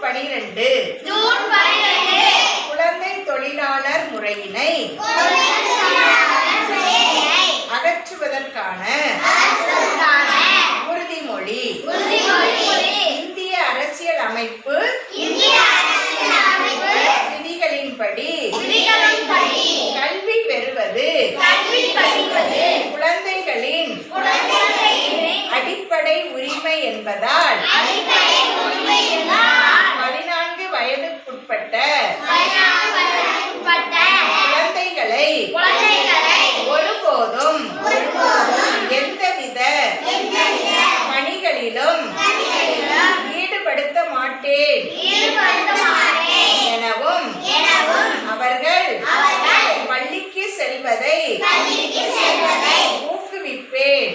பனிரெண்டு. குழந்தை தொழிலாளர் முறையினை அகற்றுவதற்கான உறுதிமொழி. இந்திய அரசியல் அமைப்பு விதிகளின்படி கல்வி பெறுவது குழந்தைகளின் அடிப்படை உரிமை என்பதால் மாட்டேன் எனவும் அவர்கள் பள்ளிக்கு செல்வதை ஊக்குவிப்பேன்.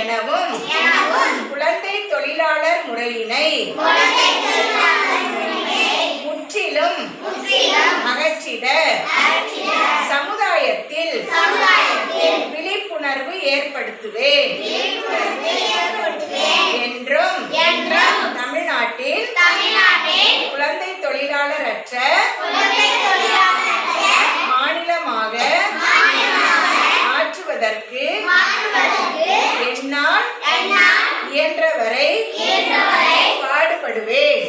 எனவும் குழந்தை தொழிலாளர் முறையினை முற்றிலும் அகற்றிட சமுதாயத்தில் விழிப்புணர்வு ஏற்படுத்துவேன். தொழிலற்ற மாநிலமாக மாற்றுவதற்கு என்னால் இயன்றவரை பாடுபடுவேன்.